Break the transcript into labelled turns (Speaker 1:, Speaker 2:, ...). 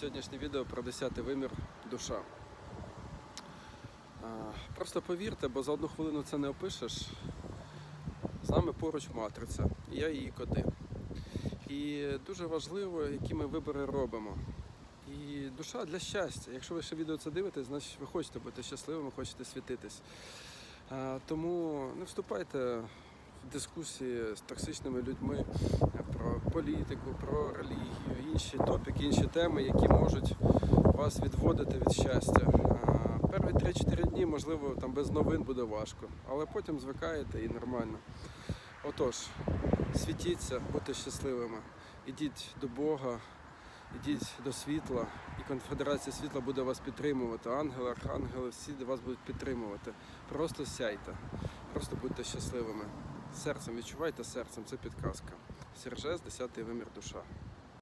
Speaker 1: Сьогоднішнє відео про 10-й вимір душа. Просто повірте, бо за одну хвилину це не опишеш. З нами поруч матриця, і я її коди. І дуже важливо, які ми вибори робимо. І душа для щастя. Якщо ви ще відео це дивитесь, значить ви хочете бути щасливими, хочете світитись. Тому не вступайте в дискусії з токсичними людьми про політику, про релігію, інші топіки, інші теми, які можуть вас відводити від щастя. А, Перві 3-4 дні, можливо, там без новин буде важко, але потім звикаєте і нормально. Отож, світіться, будьте щасливими, ідіть до Бога, ідіть до світла, і конфедерація світла буде вас підтримувати. Ангели, архангели, всі вас будуть підтримувати. Просто сяйте, просто будьте щасливими. Серцем відчувайте серцем, це підказка. Сержес, 10-й вимір душа.